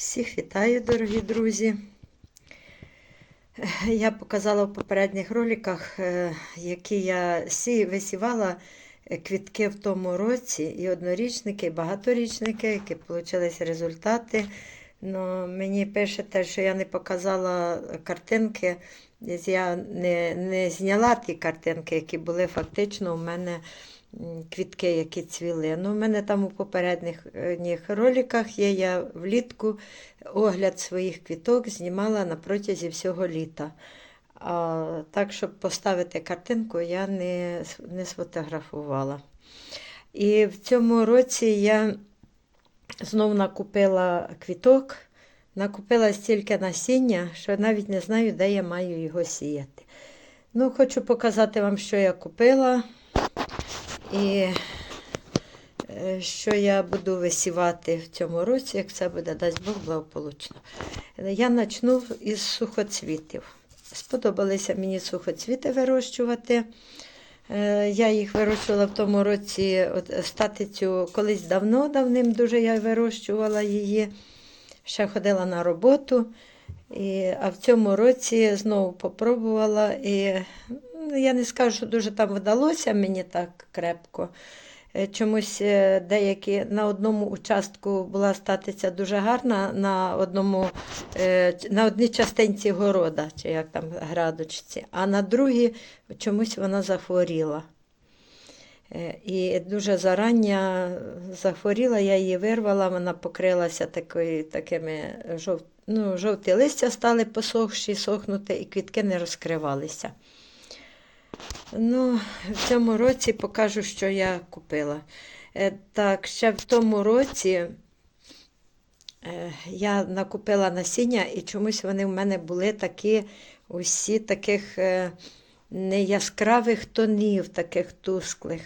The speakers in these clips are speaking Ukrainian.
Всіх вітаю, дорогі друзі. Я показала в попередніх роликах, е, які я сі, висівала е, квітки в тому році, і однорічники, і багаторічники, які отримали результати. Ну, мені пишете, що я не показала картинки. Я не, не зняла ті картинки, які були фактично у мене квітки, які цвіли. Ну, у мене там у попередніх е, роликах є я влітку огляд своїх квіток знімала на протязі всього літа. А, так, щоб поставити картинку, я не, не сфотографувала. І в цьому році я знов накупила квіток, накупила стільки насіння, що навіть не знаю, де я маю його сіяти. Ну, хочу показати вам, що я купила і е, що я буду висівати в цьому році, як все буде, дасть Бог благополучно. Я почну із сухоцвітів. Сподобалися мені сухоцвіти вирощувати. Е, Я їх вирощувала в тому році от, статицю колись давно, давним дуже я вирощувала її. Ще ходила на роботу. І, а в цьому році знову попробувала. І я не скажу, що дуже там вдалося мені так крепко. Е, Чомусь е, деякі на одному участку була статиця дуже гарна, на одному е, на одній частинці города, чи як там градочці, а на другій чомусь вона захворіла. І дуже зарання захворіла, я її вирвала, вона покрилася такою, такими жов... ну, жовті листя стали посохші, сохнути, і квітки не розкривалися. Ну, в цьому році покажу, що я купила. Е, Так, ще в тому році е, я накупила насіння, і чомусь вони в мене були такі, усі таких е, не яскравих тонів, таких тусклих.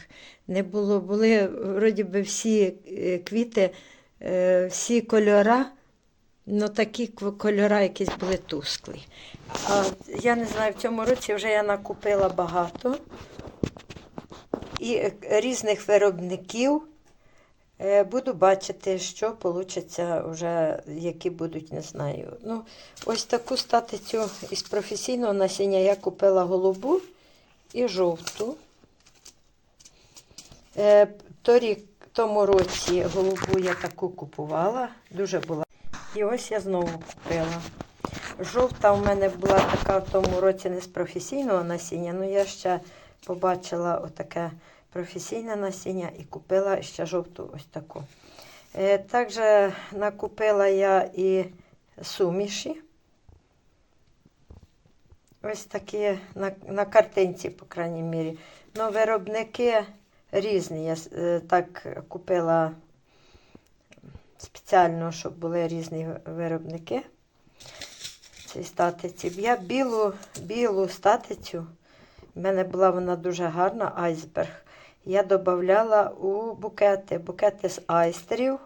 Не було, були вроді би всі квіти, всі кольора, ну такі кольора якісь були тусклі. А я не знаю, в цьому році вже я накупила багато і е, різних виробників. Е, Буду бачити, що вийде вже, які будуть, не знаю. Ну, ось таку статицю із професійного насіння я купила голубу і жовту. Е, Торік, тому році голубу я таку купувала, дуже була. І ось я знову купила. Жовта у мене була така в тому році не з професійного насіння, але я ще побачила отаке професійне насіння і купила ще жовту ось таку. Е, Також накупила я і суміші. Ось такі на, на картинці, по крайній мірі. Ну, виробники різні. Я е, так купила спеціально, щоб були різні виробники цій статиці. Я білу, білу статицю, в мене була вона дуже гарна, айсберг. Я додавала у букети, букети з айстерів,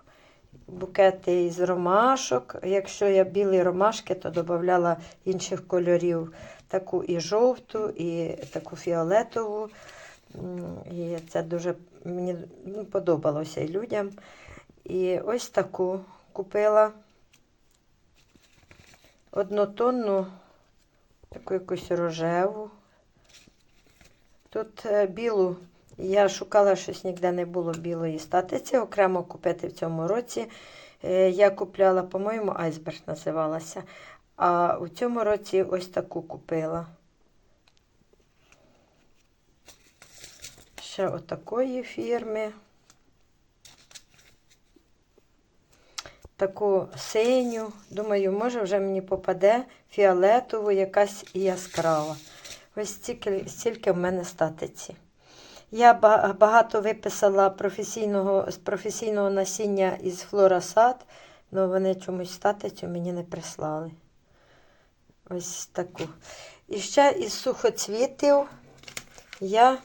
букети із ромашок. Якщо я білі ромашки, то додавала інших кольорів. Таку і жовту, і таку фіолетову. І це дуже мені ну, подобалося і людям. І ось таку купила однотонну, таку якусь рожеву. Тут е, білу, я шукала щось ніде не було білої статиці, окремо купити в цьому році. Е, Я купляла, по-моєму, айсберг називалася. А у цьому році ось таку купила. Ще отакої фірми. Таку синю. Думаю, може вже мені попаде фіолетову, якась яскрава. Ось стільки, стільки в мене статиці. Я багато виписала професійного, з професійного насіння із флорасад, але вони чомусь статицю мені не прислали. Ось таку. І ще із сухоцвітів я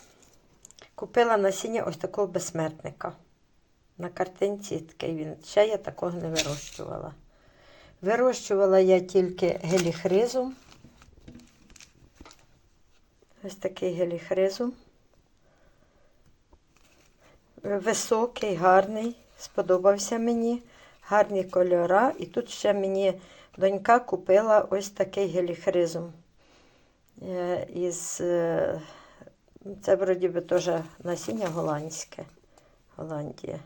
купила насіння ось такого безсмертника. На картинці такий він. Ще я такого не вирощувала. Вирощувала я тільки геліхризум. Ось такий геліхризум. Високий, гарний, сподобався мені. гарні кольора. І тут ще мені донька купила ось такий геліхризм. Е, Із, е, це вроді би теж насіння голландське. Голландія.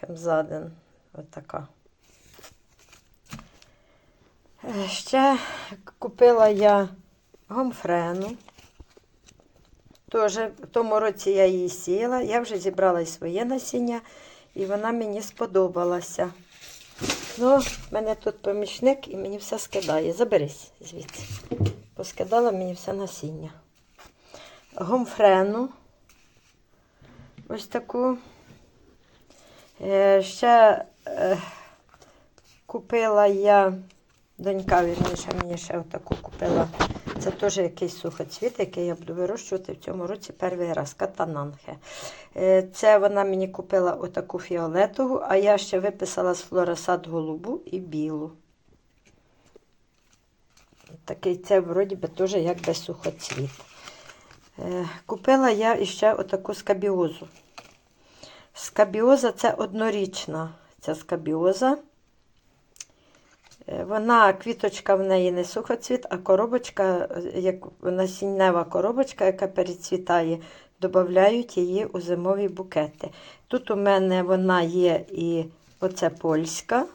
Хемзаден. Отака. Е, Ще купила я гомфрену. Тоже в тому році я її сіяла. Я вже зібрала своє насіння, і вона мені сподобалася. Ну, в мене тут помічник і мені все скидає. Заберись звідси. Поскидала мені все насіння. Гомфрену. Ось таку. Е, ще е, купила я, донька вірніше, мені ще отаку купила. Це теж якийсь сухоцвіт, який я буду вирощувати в цьому році перший раз. Катананхе. Е, Це вона мені купила отаку фіолетову, а я ще виписала з флоресад голубу і білу. Такий це вроді би теж якби сухоцвіт. Е, Купила я іще отаку скабіозу. Скабіоза це однорічна ця скабіоза. Е, Вона, квіточка в неї не сухоцвіт, а коробочка, е, як насіннева коробочка, яка перецвітає, додають її у зимові букети. Тут у мене вона є і оце польська.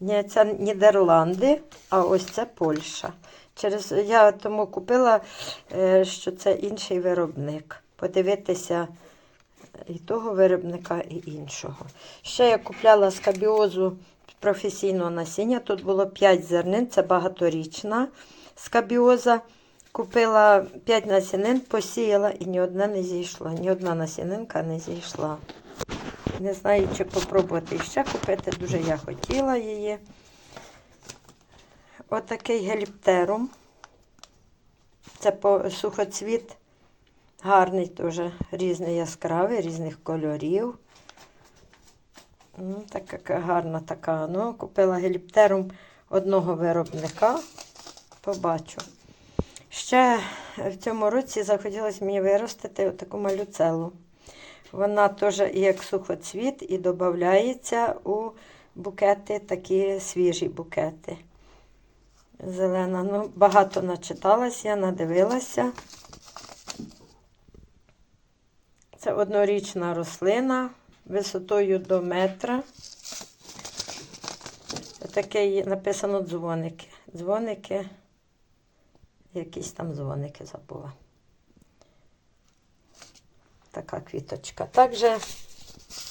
Ні, це Нідерланди, а ось це Польща. Через, я тому купила, е, що це інший виробник. Подивитися і того виробника, і іншого. Ще я купляла скабіозу професійного насіння. Тут було 5 зернин, це багаторічна скабіоза. Купила 5 насінин, посіяла і ні одна не зійшла. Ні одна насінинка не зійшла. Не знаю, чи попробувати ще купити. Дуже я хотіла її. Отакий геліптерум. Це сухоцвіт. Гарний теж, різний яскравий, різних кольорів. Ну, така гарна така. Ну, купила геліптерум одного виробника. Побачу. Ще в цьому році захотілося мені виростити таку малюцелу. Вона теж як сухоцвіт і додається у букети, такі свіжі букети. Зелена. Ну, багато начиталася, я надивилася. Це однорічна рослина висотою до метра. Таке написано дзвоники. Дзвоники, якісь там дзвоники забула. Така квіточка. Також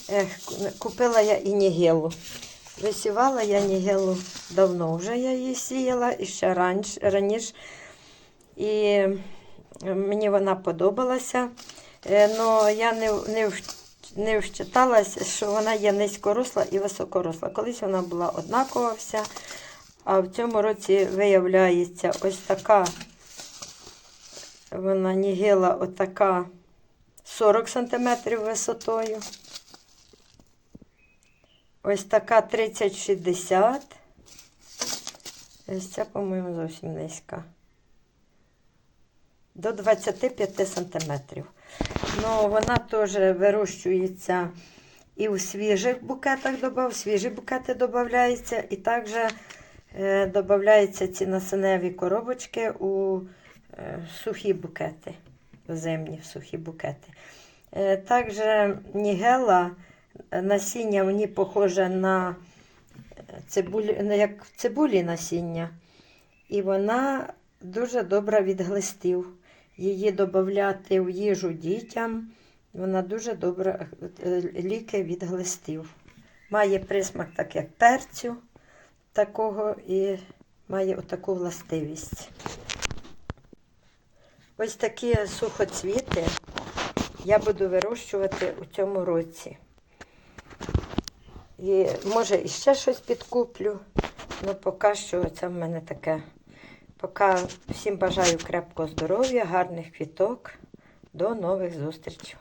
ех, купила я і нігелу. Висівала я нігелу давно вже я її сіяла і ще раніше. І мені вона подобалася. Ну, я не, не, не вчиталася, що вона є низькоросла і високоросла. Колись вона була однакова вся, а в цьому році виявляється ось така вона нігила отака 40 см висотою. Ось така 30-60. Ось ця, по-моєму, зовсім низька. До 25 сантиметрів. Ну, вона теж вирощується і у свіжих букетах додав, свіжі букети додаються, і також е, додаються ці насеневі коробочки у е, сухі букети, зимні сухі букети. Е, також нігела, насіння в ній похоже на цибулі, як цибулі насіння. І вона дуже добра від глистів її додати в їжу дітям. Вона дуже добра е, ліки від глистів. Має присмак, так як перцю такого, і має отаку властивість. Ось такі сухоцвіти я буду вирощувати у цьому році. І може іще щось підкуплю, але поки що це в мене таке. Поки всім бажаю крепкого здоров'я, гарних квіток. До нових зустрічей.